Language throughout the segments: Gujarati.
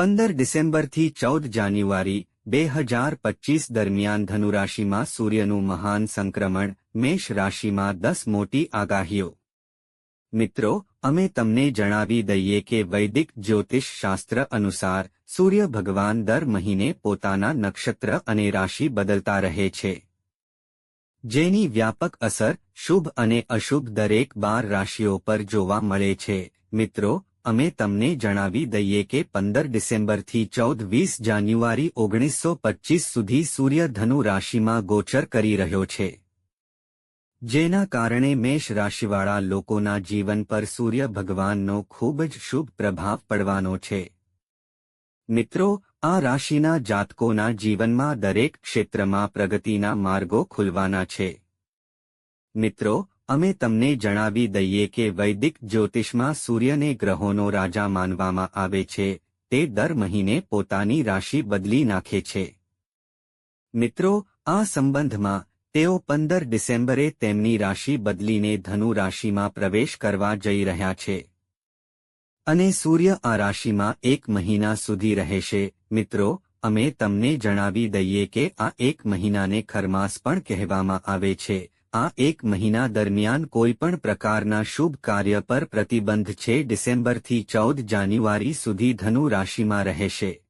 પંદર ડિસેમ્બરથી ચૌદ જાન્યુઆરી, બે હજાર પચીસ દરમિયાન ધનુરાશિમાં સૂર્યનું મહાન સંક્રમણ, મેષ રાશિમાં દસ મોટી આગાહીઓ. મિત્રો, અમે તમને જણાવી દઈએ કે વૈદિક જ્યોતિષ શાસ્ત્ર અનુસાર, સૂર્ય ભગવાન દર મહિને પોતાના નક્ષત્ર અને રાશિ બદલતા રહે છે. જેની વ્યાપક અસર, શુભ અને અશુભ દરેક બાર રાશિઓ પર જોવા મળે છે. મિત્રો અમે તમને જણાવી દઈએ કે પંદર ડિસેમ્બરથી ચૌદ વીસ જાન્યુઆરી ઓગણીસો પચીસ સુધી સૂર્ય ધનુ રાશિમાં ગોચર કરી રહ્યો છે. જેના કારણે મેષ રાશિવાળા લોકોના જીવન પર સૂર્ય ભગવાનનો ખૂબ જ શુભ પ્રભાવ પડવાનો છે. મિત્રો, આ રાશિના જાતકોના જીવનમાં દરેક ક્ષેત્રમાં પ્રગતિના માર્ગો ખુલવાના છે. મિત્રો અમે તમને જણાવી દઈએ કે વૈદિક જ્યોતિષમાં સૂર્યને ગ્રહોનો રાજા માનવામાં આવે છે, તે દર મહિને પોતાની રાશિ બદલી નાખે છે. મિત્રો, આ સંબંધમાં, તેઓ પંદર ડિસેમ્બરે તેમની રાશિ બદલીને ધનુ રાશિમાં પ્રવેશ કરવા જઈ રહ્યા છે. અને સૂર્ય આ રાશિમાં એક મહિના સુધી રહેશે. મિત્રો, અમે તમને જણાવી દઈએ કે આ એક મહિનાને ખરમાસ પણ કહેવામાં આવે છે. આ એક મહિના દરમિયાન કોઈપણ પ્રકારના શુભ કાર્ય પર પ્રતિબંધ છે ડિસેમ્બરથી ચૌદ જાન્યુઆરી સુધી ધનુ રાશિમાં રહેશે.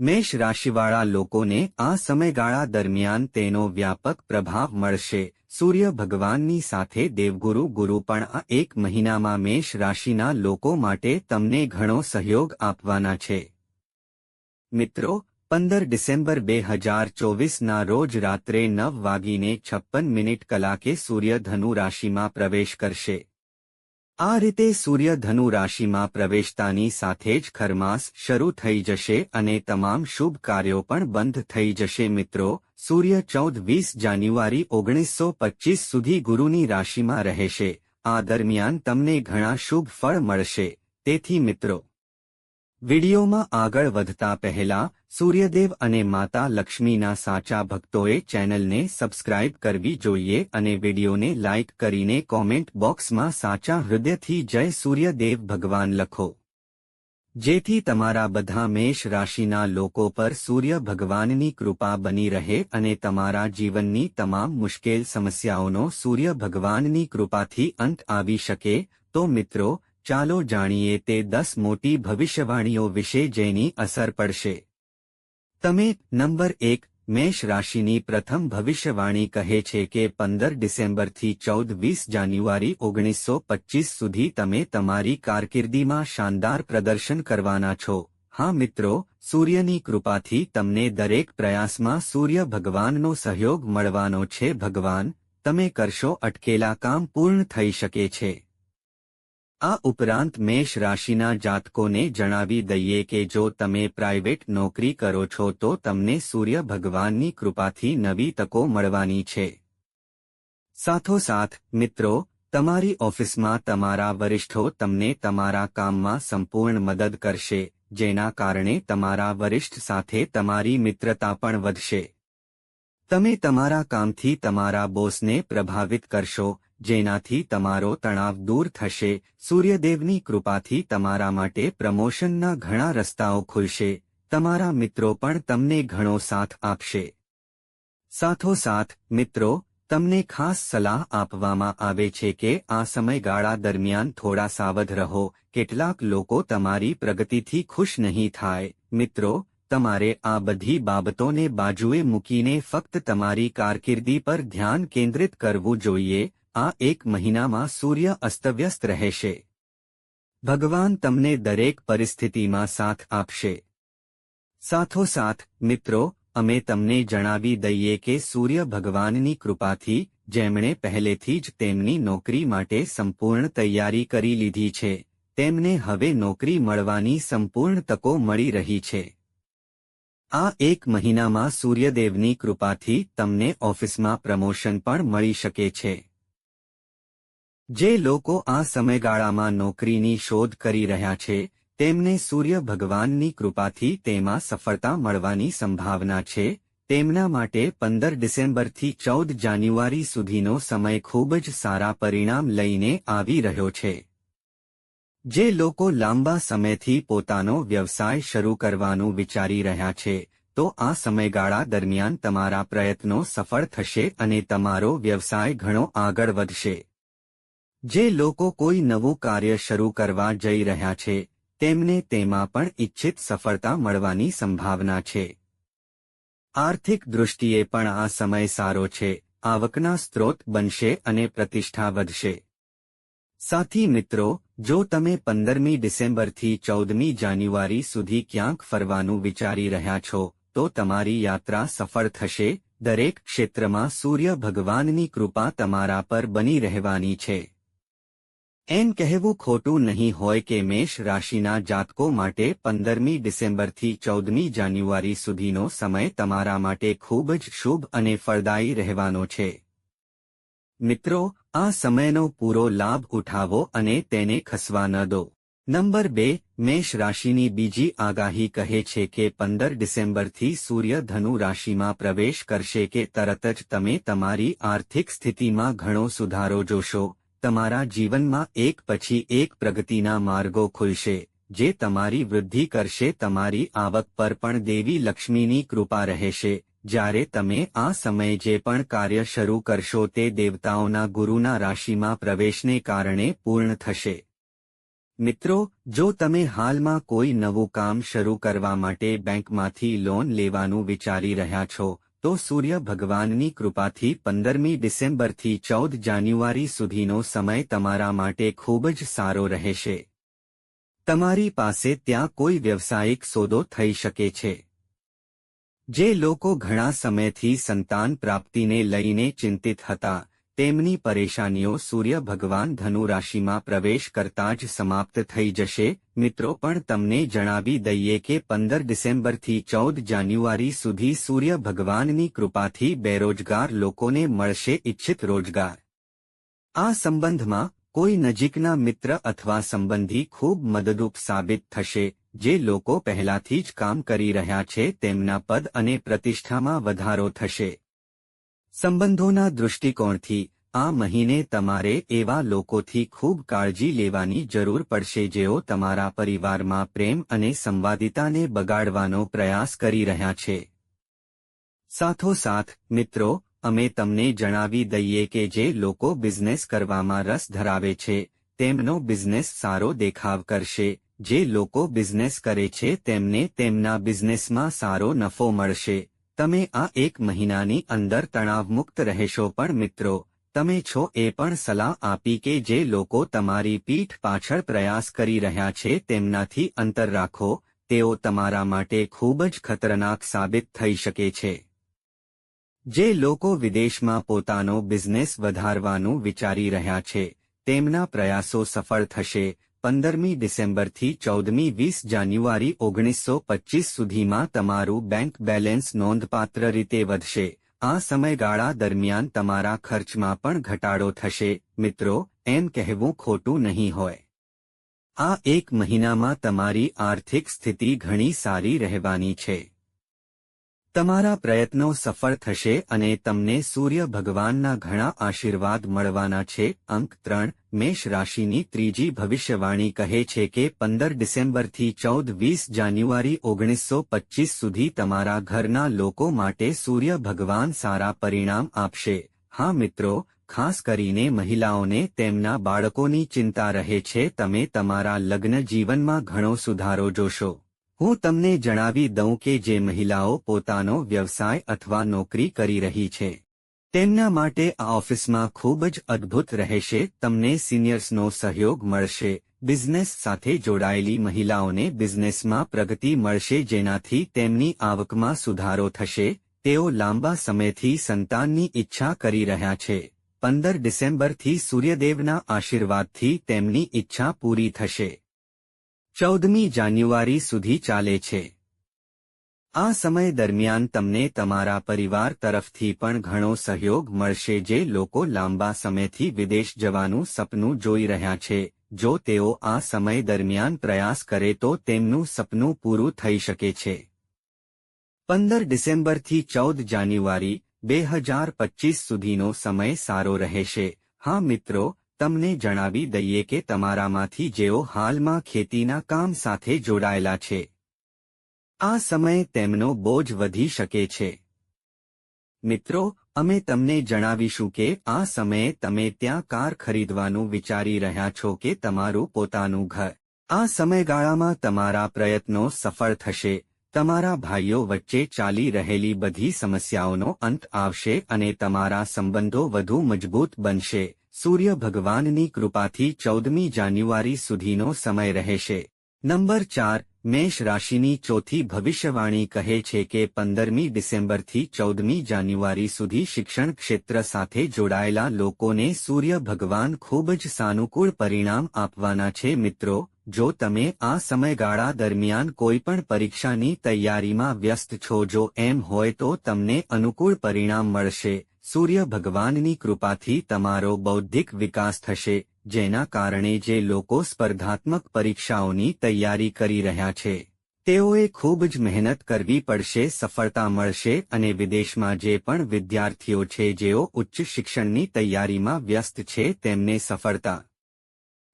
મેષ રાશિવાળા લોકોને આ સમયગાળા દરમિયાન તેનો વ્યાપક પ્રભાવ મળશે. સૂર્ય ભગવાનની સાથે દેવગુરુ ગુરુ પણ આ એક મહિનામાં મેષ રાશિના લોકો માટે તમને ઘણો સહયોગ આપવાના છે. મિત્રો પંદર ડિસેમ્બર બે હજાર ચોવીસના રોજ રાત્રે નવ વાગીને છપ્પન મિનિટ કલાકે સૂર્ય ધનુ રાશિમાં પ્રવેશ કરશે. આ રીતે સૂર્ય ધનુ રાશિમાં પ્રવેશતાની સાથે જ ખરમાસ શરૂ થઈ જશે અને તમામ શુભ કાર્યો પણ બંધ થઈ જશે. મિત્રો, સૂર્ય ચૌદ વીસ જાન્યુઆરી ઓગણીસો પચીસ સુધી ગુરુની રાશિમાં રહેશે. આ દરમિયાન તમને ઘણા શુભ ફળ મળશે. તેથી મિત્રો વિડીયોમાં આગળ વધતા પહેલા સૂર્યદેવ અને માતા લક્ષ્મીના સાચા ભક્તોએ ચેનલને સબસ્ક્રાઇબ કરવી જોઈએ અને વિડીયોને લાઇક કરીને કોમેન્ટ બોક્સમાં સાચા હૃદયથી જય સૂર્યદેવ ભગવાન લખો. જેથી તમારા બધા મેષ રાશિના લોકો પર સૂર્ય ભગવાનની કૃપા બની રહે અને તમારા જીવનની તમામ મુશ્કેલ સમસ્યાઓનો સૂર્ય ભગવાનની કૃપાથી અંત આવી શકે, તો મિત્રો ચાલો જાણીએ તે દસ મોટી ભવિષ્યવાણીઓ વિશે જેની અસર પડશે. તમે નંબર એક, મેષ રાશિની પ્રથમ ભવિષ્યવાણી કહે છે કે પંદર ડિસેમ્બરથી ચૌદ વીસ જાન્યુઆરી ઓગણીસો પચીસ સુધી તમે તમારી કારકિર્દીમાં શાનદાર પ્રદર્શન કરવાના છો. હા મિત્રો, સૂર્યની કૃપાથી તમને દરેક પ્રયાસમાં સૂર્ય ભગવાનનો સહયોગ મળવાનો છે. ભગવાન, તમે કરશો અટકેલા કામ પૂર્ણ થઈ શકે છે. આ ઉપરાંત મેષ રાશિના જાતકોને જણાવી દઈએ કે જો તમે પ્રાઇવેટ નોકરી કરો છો તો તમને સૂર્ય ભગવાનની કૃપાથી નવી તકો મળવાની છે. સાથોસાથ, મિત્રો, તમારી ઓફિસમાં તમારા વરિષ્ઠો તમને તમારા કામમાં સંપૂર્ણ મદદ કરશે, જેના કારણે તમારા વરિષ્ઠ સાથે તમારી મિત્રતા પણ વધશે. તમે તમારા કામથી તમારા બોસને પ્રભાવિત કરશો જેનાથી તમારો તણાવ દૂર થશે, સૂર્યદેવની કૃપાથી તમારા માટે પ્રમોશનના ઘણા રસ્તાઓ ખુલશે, તમારા મિત્રો પણ તમને ઘણો સાથ આપશે. સાથોસાથ, મિત્રો, તમને ખાસ સલાહ આપવામાં આવે છે કે આ સમયગાળા દરમિયાન થોડા સાવધ રહો, કેટલાક લોકો તમારી પ્રગતિથી ખુશ નહીં થાય. મિત્રો, તમારે આ બધી બાબતોને બાજુએ મૂકીને ફક્ત તમારી કારકિર્દી પર ધ્યાન કેન્દ્રિત કરવું જોઈએ આ એક મહિનામાં સૂર્ય અસ્તવ્યસ્ત રહેશે. ભગવાન તમને દરેક પરિસ્થિતિમાં સાથ આપશે. સાથોસાથ, મિત્રો, અમે તમને જણાવી દઈએ કે સૂર્ય ભગવાનની કૃપાથી, જેમણે પહેલેથી જ તેમની નોકરી માટે સંપૂર્ણ તૈયારી કરી લીધી છે, તેમને હવે નોકરી મળવાની સંપૂર્ણ તકો મળી રહી છે. આ એક મહિનામાં સૂર્યદેવની કૃપાથી તમને ઓફિસમાં પ્રમોશન પણ મળી શકે છે. જે લોકો આ સમયગાળામાં નોકરીની શોધ કરી રહ્યા છે, તેમને સૂર્ય ભગવાનની કૃપાથી તેમાં સફળતા મળવાની સંભાવના છે. તેમના માટે પંદર ડિસેમ્બરથી ચૌદ જાન્યુઆરી સુધીનો સમય ખૂબ જ સારા પરિણામ લઈને આવી રહ્યો છે. જે લોકો લાંબા સમયથી પોતાનો વ્યવસાય શરૂ કરવાનું વિચારી રહ્યા છે, તો આ સમયગાળા દરમિયાન તમારા પ્રયત્નો સફળ થશે અને તમારો વ્યવસાય ઘણો આગળ વધશે. જે લોકો કોઈ નવું કાર્ય શરૂ કરવા જઈ રહ્યા છે, તેમને તેમાં પણ ઇચ્છિત સફળતા મળવાની સંભાવના છે. આર્થિક દૃષ્ટિએ પણ આ સમય સારો છે, આવકના સ્ત્રોત બનશે અને પ્રતિષ્ઠા વધશે. સાથી મિત્રો, જો તમે પંદરમી ડિસેમ્બરથી ચૌદમી જાન્યુઆરી સુધી ક્યાંક ફરવાનું વિચારી રહ્યા છો, તો તમારી યાત્રા સફળ થશે, દરેક ક્ષેત્રમાં સૂર્ય ભગવાનની કૃપા તમારા પર બની રહેવાની છે. એમ કહેવું ખોટું નહીં હોય કે મેષ રાશિના જાતકો માટે પંદરમી ડિસેમ્બરથી ચૌદમી જાન્યુઆરી સુધીનો સમય તમારા માટે ખૂબ જ શુભ અને ફળદાયી રહેવાનો છે. મિત્રો, આ સમયનો પૂરો લાભ ઉઠાવો અને તેને ખસવા ન દો. નંબર બે, મેષ રાશિની બીજી આગાહી કહે છે કે પંદર ડિસેમ્બરથી સૂર્ય ધનુ રાશિમાં પ્રવેશ કરશે કે તરત જ તમે તમારી આર્થિક સ્થિતિમાં ઘણો સુધારો જોશો. તમારા જીવનમાં એક પછી એક પ્રગતિના માર્ગો ખુલશે, જે તમારી વૃદ્ધિ કરશે, તમારી આવક પર પણ દેવી લક્ષ્મીની કૃપા રહેશે, જ્યારે તમે આ સમયે જે પણ કાર્ય શરૂ કરશો તે દેવતાઓના ગુરુના રાશિમાં પ્રવેશને કારણે પૂર્ણ થશે. મિત્રો, જો તમે હાલમાં કોઈ નવું કામ શરૂ કરવા માટે બેંકમાંથી લોન લેવાનું વિચારી રહ્યા છો તો સૂર્ય ભગવાનની કૃપાથી પંદરમી ડિસેમ્બરથી ચૌદ જાન્યુઆરી સુધીનો સમય તમારા માટે ખૂબ જ સારો રહેશે. તમારી પાસે ત્યાં કોઈ વ્યવસાયિક સોદો થઈ શકે છે. જે લોકો ઘણા સમયથી સંતાન પ્રાપ્તિને લઈને ચિંતિત હતા. તેમની પરેશાનીઓ સૂર્ય ભગવાન ધનુ પ્રવેશ કરતા જ સમાપ્ત થઈ જશે. મિત્રો, પણ તમને જણાવી દઈએ કે પંદર ડિસેમ્બરથી ચૌદ જાન્યુઆરી સુધી સૂર્ય ભગવાનની કૃપાથી બેરોજગાર લોકોને મળશે ઇચ્છિત રોજગાર. આ સંબંધમાં કોઈ નજીકના મિત્ર અથવા સંબંધી ખૂબ મદદરૂપ સાબિત થશે. જે લોકો પહેલાથી જ કામ કરી રહ્યા છે, તેમના પદ અને પ્રતિષ્ઠામાં વધારો થશે. સંબંધોના દૃષ્ટિકોણથી આ મહિને તમારે એવા લોકોથી ખૂબ કાળજી લેવાની જરૂર પડશે જેઓ તમારા પરિવારમાં પ્રેમ અને સંવાદિતાને બગાડવાનો પ્રયાસ કરી રહ્યા છે. સાથોસાથ, મિત્રો, અમે તમને જણાવી દઈએ કે જે લોકો બિઝનેસ કરવામાં રસ ધરાવે છે, તેમનો બિઝનેસ સારો દેખાવ કરશે, જે લોકો બિઝનેસ કરે છે, તેમને તેમના બિઝનેસમાં સારો નફો મળશે. તમે આ એક મહિનાની અંદર તણાવમુક્ત રહેશો પણ મિત્રો, તમે છો એ પણ સલાહ આપી કે જે લોકો તમારી પીઠ પાછળ પ્રયાસ કરી રહ્યા છે તેમનાથી અંતર રાખો, તેઓ તમારા માટે ખૂબ જ ખતરનાક સાબિત થઈ શકે છે. જે લોકો વિદેશમાં પોતાનો બિઝનેસ વધારવાનું વિચારી રહ્યા છે, તેમના પ્રયાસો સફળ થશે પંદરમી ડિસેમ્બરથી ચૌદમી વીસ જાન્યુઆરી ઓગણીસો પચીસ સુધીમાં તમારું બેંક બેલેન્સ નોંધપાત્ર રીતે વધશે. આ સમયગાળા દરમિયાન તમારા ખર્ચમાં પણ ઘટાડો થશે. મિત્રો, એમ કહેવું ખોટું નહીં હોય. આ એક મહિનામાં તમારી આર્થિક સ્થિતિ ઘણી સારી રહેવાની છે. તમારા પ્રયત્નો સફળ થશે અને તમને સૂર્ય ભગવાનના ઘણા આશીર્વાદ મળવાના છે. અંક ત્રણ મેષ રાશિની ત્રીજી ભવિષ્યવાણી કહે છે કે પંદર ડિસેમ્બરથી ચૌદ વીસ જાન્યુઆરી ઓગણીસો પચીસ સુધી તમારા ઘરના લોકો માટે સૂર્ય ભગવાન સારા પરિણામ આપશે. હા મિત્રો, ખાસ કરીને મહિલાઓને તેમના બાળકોની ચિંતા રહે છે, તમે તમારા લગ્ન જીવનમાં ઘણો સુધારો જોશો. હું તમને જણાવી દઉં કે જે મહિલાઓ પોતાનો વ્યવસાય અથવા નોકરી કરી રહી છે. તેમના માટે આ ઓફિસમાં ખૂબ જ અદ્ભુત રહેશે, તમને સિનિયર્સનો સહયોગ મળશે, બિઝનેસ સાથે જોડાયેલી મહિલાઓને બિઝનેસમાં પ્રગતિ મળશે જેનાથી તેમની આવકમાં સુધારો થશે, તેઓ લાંબા સમયથી સંતાનની ઈચ્છા કરી રહ્યા છે. પંદર ડિસેમ્બરથી સૂર્યદેવના આશીર્વાદથી તેમની ઈચ્છા પૂરી થશે. ચૌદમી જાન્યુઆરી સુધી ચાલે છે. આ સમય દરમિયાન તમને તમારા પરિવાર તરફથી પણ ઘણો સહયોગ મળશે જે લોકો લાંબા સમયથી વિદેશ જવાનું સપનું જોઈ રહ્યા છે. જો તેઓ આ સમય દરમિયાન પ્રયાસ કરે તો તેમનું સપનું પૂરું થઈ શકે છે. પંદર ડિસેમ્બરથી ચૌદ જાન્યુઆરી, બે હજાર પચીસ સુધીનો સમય સારો રહેશે. હા મિત્રો, તમને જણાવી દઈએ કે તમારામાંથી જેઓ હાલમાં ખેતીના કામ સાથે જોડાયેલા છે. આ સમયે તેમનો બોજ વધી શકે છે. મિત્રો, અમે તમને જણાવીશું કે આ સમયે તમે ત્યાં કાર ખરીદવાનું વિચારી રહ્યા છો કે તમારું પોતાનું ઘર. આ સમયગાળામાં તમારા પ્રયત્નો સફળ થશે. તમારા ભાઈઓ વચ્ચે ચાલી રહેલી બધી સમસ્યાઓનો અંત આવશે અને તમારા સંબંધો વધુ મજબૂત બનશે. સૂર્ય ભગવાનની કૃપાથી ચૌદમી જાન્યુઆરી સુધીનો સમય રહેશે. નંબર ચાર મેષ રાશિની ચોથી ભવિષ્યવાણી કહે છે કે પંદરમી ડિસેમ્બરથી ચૌદમી જાન્યુઆરી સુધી શિક્ષણ ક્ષેત્ર સાથે જોડાયેલા લોકોને સૂર્ય ભગવાન ખૂબ જ સાનુકૂળ પરિણામ આપવાના છે. મિત્રો, જો તમે આ સમયગાળા દરમિયાન કોઈપણ પરીક્ષાની તૈયારીમાં વ્યસ્ત છો, જો એમ હોય તો તમને અનુકૂળ પરિણામ મળશે. સૂર્ય ભગવાનની કૃપાથી તમારો બૌદ્ધિક વિકાસ થશે. જેના કારણે જે લોકો સ્પર્ધાત્મક પરીક્ષાઓની તૈયારી કરી રહ્યા છે, તેઓએ ખૂબ જ મહેનત કરવી પડશે, સફળતા મળશે અને વિદેશમાં જે પણ વિદ્યાર્થીઓ છે, જેઓ ઉચ્ચ શિક્ષણની તૈયારીમાં વ્યસ્ત છે, તેમને સફળતા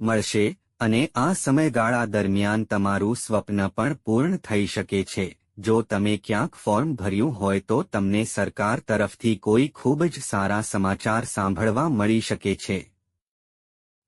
મળશે અને આ સમયગાળા દરમિયાન તમારું સ્વપ્ન પણ પૂર્ણ થઈ શકે છે. જો તમે ક્યાંક ફોર્મ ભર્યું હોય તો તમને સરકાર તરફથી કોઈ ખૂબ જ સારા સમાચાર સાંભળવા મળી શકે છે.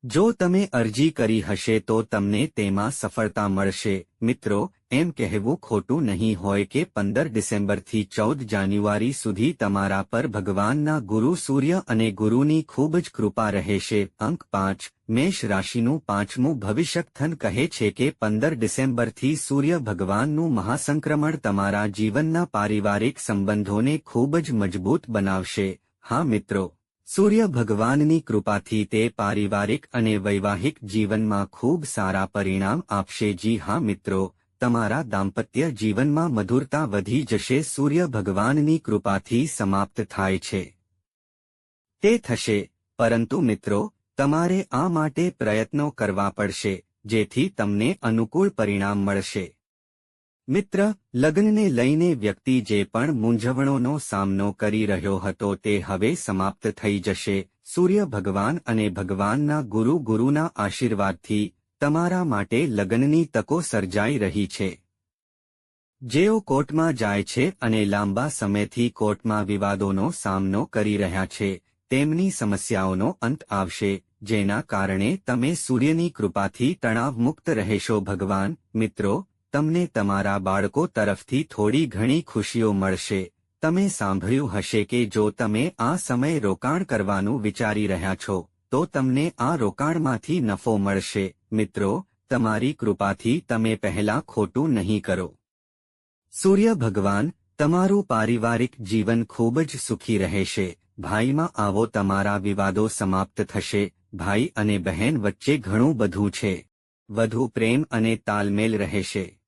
જો તમે અરજી કરી હશે તો તમને તેમાં સફળતા મળશે. મિત્રો, એમ કહેવું ખોટું નહીં હોય કે પંદર ડિસેમ્બરથી ચૌદ જાન્યુઆરી સુધી તમારા પર ભગવાનના ગુરુ સૂર્ય અને ગુરુની ખૂબ જ કૃપા રહેશે. અંક પાંચ, મેષ રાશિનું પાંચમું ભવિષ્યકથન કહે છે કે પંદર ડિસેમ્બરથી સૂર્ય ભગવાનનું મહાસંક્રમણ તમારા જીવનના પારિવારિક સંબંધોને ખૂબ જ મજબૂત બનાવશે. હા મિત્રો સૂર્ય ભગવાનની કૃપાથી તે પારિવારિક અને વૈવાહિક જીવનમાં ખૂબ સારા પરિણામ આપશે. જી હા મિત્રો, તમારા દાંપત્ય જીવનમાં મધુરતા વધી જશે. સૂર્ય ભગવાનની કૃપાથી સમાપ્ત થાય છે. તે થશે. પરંતુ મિત્રો, તમારે આ માટે પ્રયત્નો કરવા પડશે, જેથી તમને અનુકૂળ પરિણામ મળશે. મિત્ર, લગ્નને લઈને વ્યક્તિ જે પણ મૂંઝવણોનો સામનો કરી રહ્યો હતો તે હવે સમાપ્ત થઈ જશે. સૂર્ય ભગવાન અને ભગવાનના ગુરુ ગુરુના આશીર્વાદથી તમારા માટે લગ્નની તકો સર્જાઈ રહી છે. જેઓ કોર્ટમાં જાય છે અને લાંબા સમયથી કોર્ટમાં વિવાદોનો સામનો કરી રહ્યા છે, તેમની સમસ્યાઓનો અંત આવશે, જેના કારણે તમે સૂર્યની કૃપાથી તણાવમુક્ત રહેશો. ભગવાન, મિત્રો તમને તમારા બાળકો તરફથી થોડી ઘણી ખુશીઓ મળશે. તમે સાંભળ્યું હશે કે જો તમે આ સમય રોકાણ કરવાનું વિચારી રહ્યા છો, તો તમને આ રોકાણમાંથી નફો મળશે. મિત્રો, તમારી કૃપાથી તમે પહેલા ખોટું નહીં કરો. સૂર્ય ભગવાન, તમારું પારિવારિક જીવન ખૂબ જ સુખી રહેશે. ભાઈમાં આવો તમારા વિવાદો સમાપ્ત થશે. ભાઈ અને બહેન વચ્ચે ઘણું બધું છે. વધુ પ્રેમ અને તાલમેલ રહેશે.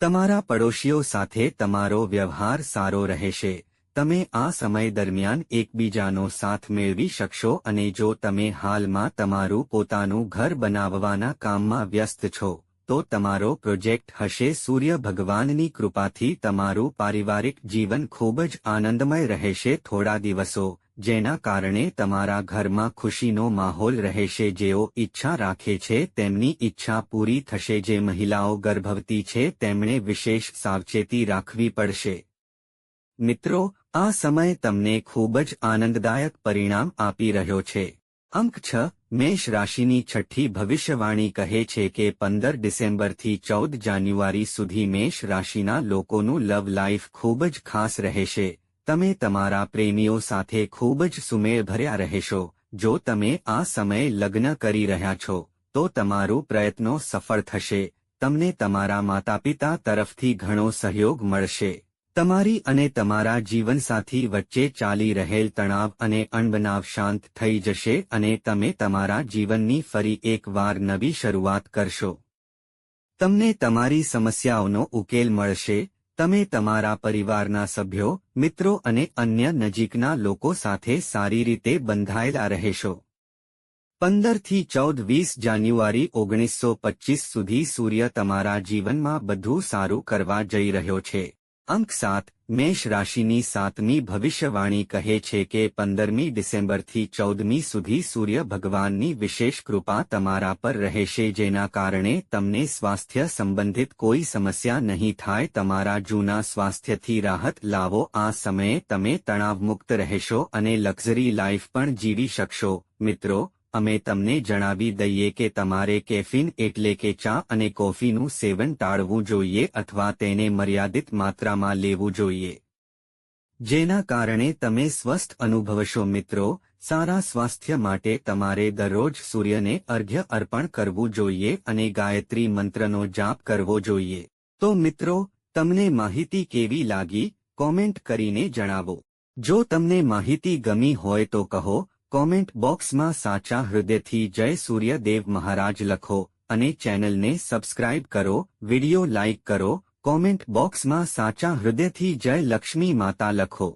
તમારા પડોશીઓ સાથે તમારો વ્યવહાર સારો રહેશે. તમે આ સમય દરમિયાન એકબીજાનો સાથ મેળવી શકશો અને જો તમે હાલમાં તમારું પોતાનું ઘર બનાવવાના કામમાં વ્યસ્ત છો, તો તમારો પ્રોજેક્ટ હશે સૂર્ય ભગવાનની કૃપાથી તમારું પારિવારિક જીવન ખૂબ જ આનંદમય રહેશે થોડા દિવસો. જેના કારણે તમારા ઘરમાં ખુશીનો માહોલ રહેશે જેઓ ઈચ્છા રાખે છે તેમની ઈચ્છા પૂરી થશે, જે મહિલાઓ ગર્ભવતી છે તેમણે વિશેષ સાવચેતી રાખવી પડશે. મિત્રો, આ સમય તમને ખૂબ જ આનંદદાયક પરિણામ આપી રહ્યો છે. અંક છ, મેષ રાશિની છઠ્ઠી ભવિષ્યવાણી કહે છે કે પંદર ડિસેમ્બરથી ચૌદ જાન્યુઆરી સુધી મેષ રાશિના લોકોનું લવ લાઈફ ખૂબ જ ખાસ રહેશે. તમે તમારા પ્રેમીઓ સાથે ખૂબ જ સુમેળભર્યા રહેશો. જો તમે આ સમયે લગ્ન કરી રહ્યા છો, તો તમારું પ્રયત્નો સફળ થશે. તમને તમારા માતાપિતા તરફથી ઘણો સહયોગ મળશે. તમારી અને તમારા જીવનસાથી વચ્ચે ચાલી રહેલ તણાવ અને અણબનાવ શાંત થઈ જશે અને તમે તમારા જીવનની ફરી એકવાર નવી શરૂઆત કરશો. તમને તમારી સમસ્યાઓનો ઉકેલ મળશે. તમે તમારા પરિવારના સભ્યો, મિત્રો અને અન્ય નજીકના લોકો સાથે સારી રીતે બંધાયેલા રહેશો. પંદરથી ચૌદ વીસ જાન્યુઆરી ઓગણીસો પચીસ સુધી સૂર્ય તમારા જીવનમાં બધું સારું કરવા જઈ રહ્યો છે. અંક સાત મેષ રાશિની સાતમી ભવિષ્યવાણી કહે છે કે પંદરમી ડિસેમ્બરથી ચૌદમી સુધી સૂર્ય ભગવાનની વિશેષ કૃપા તમારા પર રહેશે, જેના કારણે તમને સ્વાસ્થ્ય સંબંધિત કોઈ સમસ્યા નહીં થાય, તમારા જૂના સ્વાસ્થ્યથી રાહત લાવો, આ સમયે તમે તણાવમુક્ત રહેશો અને લક્ઝરી લાઈફ પણ જીવી શકશો. મિત્રો અમે તમને જણાવી દઈએ કે તમારે કેફીન એટલે કે ચા અને કોફીનું સેવન ટાળવું જોઈએ અથવા તેને મર્યાદિત માત્રામાં લેવું જોઈએ. જેના કારણે તમે સ્વસ્થ અનુભવશો મિત્રો, સારા સ્વાસ્થ્ય માટે તમારે દરરોજ સૂર્યને અર્ઘ્ય અર્પણ કરવું જોઈએ અને ગાયત્રી મંત્રનો જાપ કરવો જોઈએ. તો મિત્રો, તમને માહિતી કેવી લાગી? કોમેન્ટ કરીને જણાવો. જો તમને માહિતી ગમી હોય તો કહો કોમેન્ટ બોક્સમાં સાચા હૃદયથી જય સૂર્યદેવ મહારાજ લખો અને ચેનલને સબસ્ક્રાઇબ કરો, વિડિયો લાઇક કરો, કોમેન્ટ બોક્સમાં સાચા હૃદયથી જય લક્ષ્મી માતા લખો.